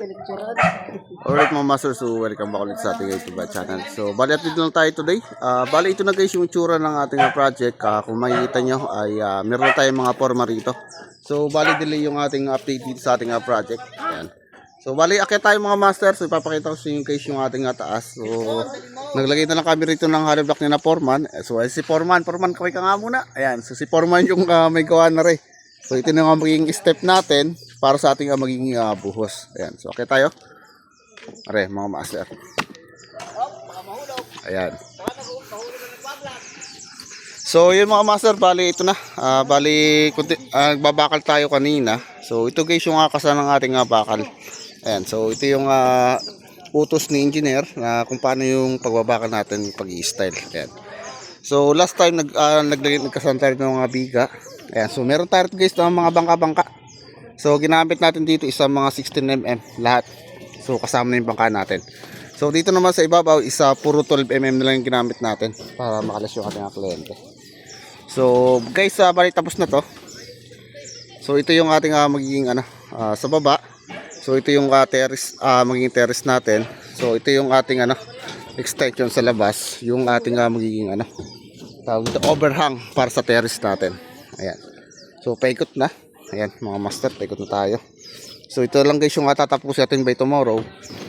Alright mga master, so welcome back ulit sa ating YouTube channel. So bali at dito lang tayo today. Ah, bali ito na guys yung tsura ng ating project. Ah, kung makikita nyo ay ah, meron tayong mga forma rito. So bali delay yung ating update dito sa ating project. Ayan. So bali akit tayo mga master. So ipapakita ko sa inyo guys yung ating taas. So naglagay na lang kami rito ng hollow block ni na Foreman. Eh, So ay si Foreman, Foreman kaway ka nga muna. Ayan, so si Foreman yung ah, may gawa na rin. So ito na nga magiging step natin para sa ating ah, magiging ah, buhos. Ayan, so okay tayo. Are, mga master. Ayan. So, yun mga master, bali ito na. Ah, bali, kunti, ah, nagbabakal tayo kanina. So, ito guys yung akasan ng ating ah, bakal. Ayan, so ito yung ah, utos ni engineer na kung paano yung pagbabakal natin pag-i-style. Ayan. So, last time nag, uh, naglagay, nagkasan tayo ng mga biga. Ayan, so meron tayo guys ng mga bangka-bangka. So, ginamit natin dito isang mga 16mm lahat. So, kasama na yung bangka natin. So, dito naman sa ibabaw, isa puro 12mm na lang yung ginamit natin para makalas yung ating kliyente. So, guys, uh, bali tapos na to. So, ito yung ating ah, magiging ano, ah, sa baba. So, ito yung uh, terrace, ah, magiging terrace natin. So, ito yung ating ano, extension sa labas. Yung ating ah, magiging ano, tawag dito, overhang para sa terrace natin. Ayan. So, paikot na. Ayan, mga master, paikot na tayo. So, ito lang guys yung tatapos natin by tomorrow.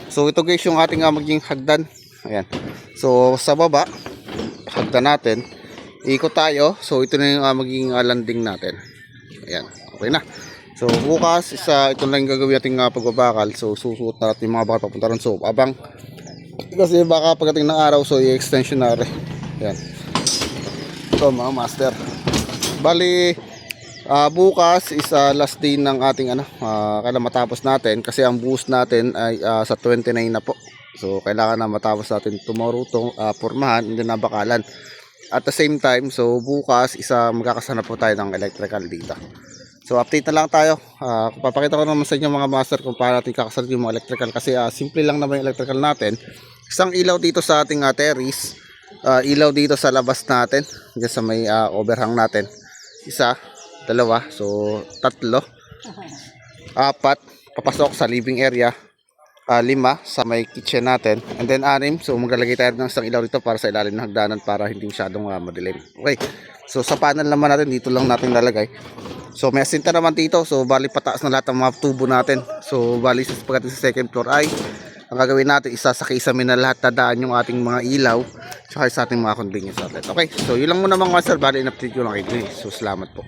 So, ito guys yung ating uh, magiging hagdan. Ayan. So, sa baba, hagdan natin. Ikot tayo. So, ito na yung uh, magiging uh, landing natin. Ayan. Okay na. So, bukas, isa, ito lang yung gagawin natin uh, pagbabakal. So, susuot natin yung mga bakal papunta ron. So, abang. Kasi baka pagdating ng araw, so, i-extension na rin. Ayan. Ito, mga master. Bali, ah, bukas is ah, last day ng ating ano, uh, kailangan matapos natin kasi ang boost natin ay ah, sa 29 na po. So kailangan na matapos natin tomorrow tong uh, pormahan and then nabakalan. At the same time, so bukas isa magkakasana po tayo ng electrical dito. So update na lang tayo. Ah, papakita ko naman sa inyo mga master kung paano natin kakasal yung mga electrical kasi ah, simple lang naman yung electrical natin. Isang ilaw dito sa ating uh, terrace. Ah, ilaw dito sa labas natin. Diyan sa may ah, overhang natin. Isa, dalawa, so tatlo. Apat, papasok sa living area. Ah, lima sa may kitchen natin. And then anim, so maglalagay tayo ng isang ilaw dito para sa ilalim ng hagdanan para hindi masyadong ah, madilim. Okay. So sa panel naman natin, dito lang natin lalagay. So may asinta naman dito. So bali pataas na lahat ng mga tubo natin. So bali sa pagdating sa second floor ay ang gagawin natin, isasakay sa na lahat dadaan yung ating mga ilaw tsaka sa ating mga convenience outlet. Okay, so yun lang muna mga sir. Bali, in-update ko lang kayo. So salamat po.